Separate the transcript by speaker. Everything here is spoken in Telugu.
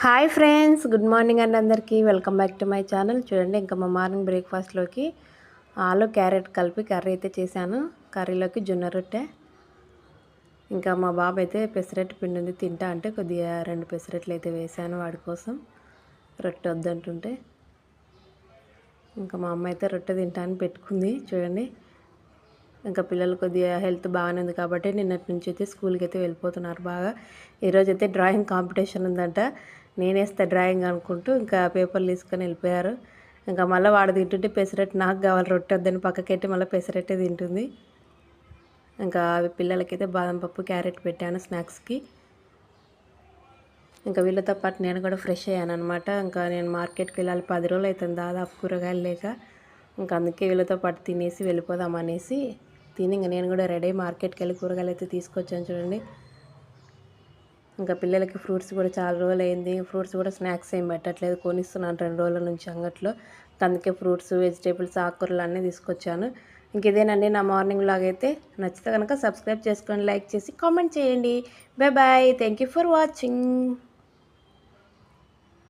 Speaker 1: హాయ్ ఫ్రెండ్స్ గుడ్ మార్నింగ్ అండి అందరికీ. Welcome back to my channel. చూడండి ఇంకా మా మార్నింగ్ బ్రేక్ఫాస్ట్లోకి ఆలు క్యారెట్ కలిపి కర్రీ అయితే చేశాను. కర్రీలోకి జొన్న రొట్టె ఇంకా మా బాబు అయితే పెసరట్టు పిండి ఉంది తింటా అంటే కొద్దిగా రెండు పెసరట్లు అయితే వేశాను వాడి కోసం. రొట్టె వద్దంటుంటే ఇంకా మా అమ్మ అయితే రొట్టె తింటా అని పెట్టుకుంది. చూడండి ఇంకా పిల్లలు కొద్దిగా హెల్త్ బాగానే ఉంది కాబట్టి నిన్నటి నుంచి అయితే స్కూల్కి అయితే వెళ్ళిపోతున్నారు బాగా. ఈరోజు అయితే డ్రాయింగ్ కాంపిటీషన్ ఉందంట. నేనేస్తే డ్రాయింగ్ అనుకుంటూ ఇంకా పేపర్లు తీసుకొని వెళ్ళిపోయారు. ఇంకా మళ్ళీ వాడు తింటుంటే పెసరట్టు నాకు కావాలి రొట్టె వద్దని పక్కకెట్టి మళ్ళీ పెసరట్టే తింటుంది. ఇంకా అవి పిల్లలకైతే బాదం పప్పు క్యారెట్ పెట్టాను స్నాక్స్కి. ఇంకా వీళ్ళతో పాటు నేను కూడా ఫ్రెష్ అయ్యాను అనమాట ఇంకా నేను మార్కెట్కి వెళ్ళాలి పది రోజులు అవుతుంది దాదాపు కూరగాయలు లేక. ఇంకా అందుకే వీళ్ళతో పాటు తినేసి వెళ్ళిపోదాం అనేసి తిని ఇంకా నేను కూడా రెడీ మార్కెట్కి వెళ్ళి కూరగాయలు అయితే తీసుకొచ్చాను చూడండి. ఇంకా పిల్లలకి ఫ్రూట్స్ కూడా చాలా రోజులు అయింది ఫ్రూట్స్ కూడా స్నాక్స్ ఏం పెట్టట్లేదు. కొనిస్తున్నాను రెండు రోజుల నుంచి అంగట్లో. అందుకే ఫ్రూట్స్ వెజిటేబుల్స్ ఆకుకూరలు అన్నీ తీసుకొచ్చాను. ఇంక ఇదేనండి నా మార్నింగ్ లాగ్ అయితే. నచ్చితే కనుక సబ్స్క్రైబ్ చేసుకొని లైక్ చేసి కామెంట్ చేయండి. Bye bye. Thank you for watching.